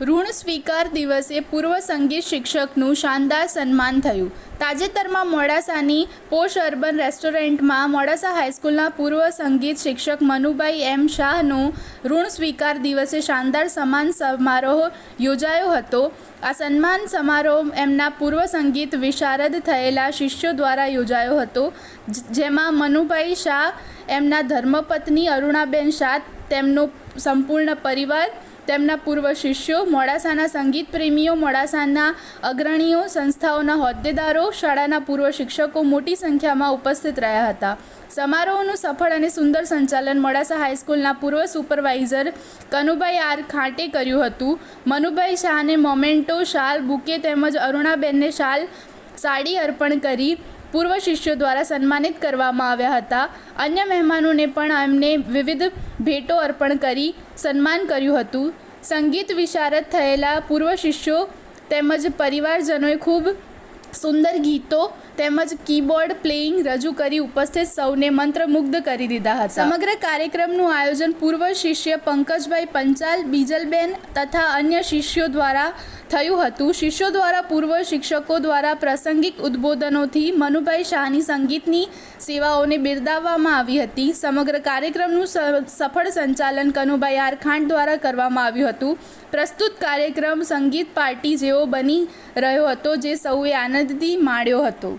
સ્વીકાર દિવસે પૂર્વ સંગીત શિક્ષકનું શાનદાર સન્માન થયું. તાજેતરમાં મોડાસાની પોશ અર્બન રેસ્ટોરન્ટમાં મોડાસા હાઈસ્કૂલના પૂર્વ સંગીત શિક્ષક મનુભાઈ એમ શાહનો ઋણ સ્વીકાર દિવસે શાનદાર સન્માન સમારોહ યોજાયો હતો. આ સન્માન સમારોહ એમના પૂર્વ સંગીત વિશારદ થયેલા શિષ્યો દ્વારા યોજાયો હતો, જેમાં મનુભાઈ શાહ, એમના ધર્મપત્ની અરુણાબેન શાહ, તેમનો સંપૂર્ણ પરિવાર તેમના પૂર્વ શિષ્યો, મોડાસાના સંગીત પ્રેમીઓ, મોડાસાના અગ્રણીઓ, સંસ્થાઓના હોદ્દેદારો, શાળાના પૂર્વ શિક્ષકો મોટી સંખ્યામાં ઉપસ્થિત રહ્યા હતા. સમારોહનું સફળ અને સુંદર સંચાલન મોડાસા હાઈસ્કૂલના પૂર્વ સુપરવાઇઝર કનુભાઈ આર ખાંટે કર્યું હતું. મનુભાઈ શાહને મોમેન્ટો, શાલ, બુકે તેમજ અરુણાબેનને શાલ, સાડી અર્પણ કરી પૂર્વ શિષ્યો દ્વારા સન્માનિત કરવામાં આવ્યા હતા. અન્ય મહેમાનોને પણ એમને વિવિધ ભેટો અર્પણ કરી સન્માન કર્યું હતું. સંગીત વિશારદ થયેલા પૂર્વ શિષ્યો તેમજ પરિવારજનોએ ખૂબ સુંદર ગીતો તેમજ કીબોર્ડ પ્લેઇંગ રજૂ કરી ઉપસ્થિત સૌને મંત્રમુગ્ધ કરી દીધા હતા. સમગ્ર કાર્યક્રમનું આયોજન પૂર્વ શિષ્ય પંકજભાઈ પંચાલ, બીજલબેન તથા અન્ય શિષ્યો દ્વારા થયું હતું. શિષ્યો દ્વારા પૂર્વ શિક્ષકો દ્વારા પ્રાસંગિક ઉદ્બોધનોથી મનુભાઈ શાહની સંગીતની સેવાઓને બિરદાવવામાં આવી હતી. સમગ્ર કાર્યક્રમનું સફળ સંચાલન કનુભાઈ આર ખાંડ દ્વારા કરવામાં આવ્યું હતું. પ્રસ્તુત કાર્યક્રમ સંગીત પાર્ટી જેવો બની રહ્યો હતો, જે સૌએ આનંદથી માણ્યો હતો.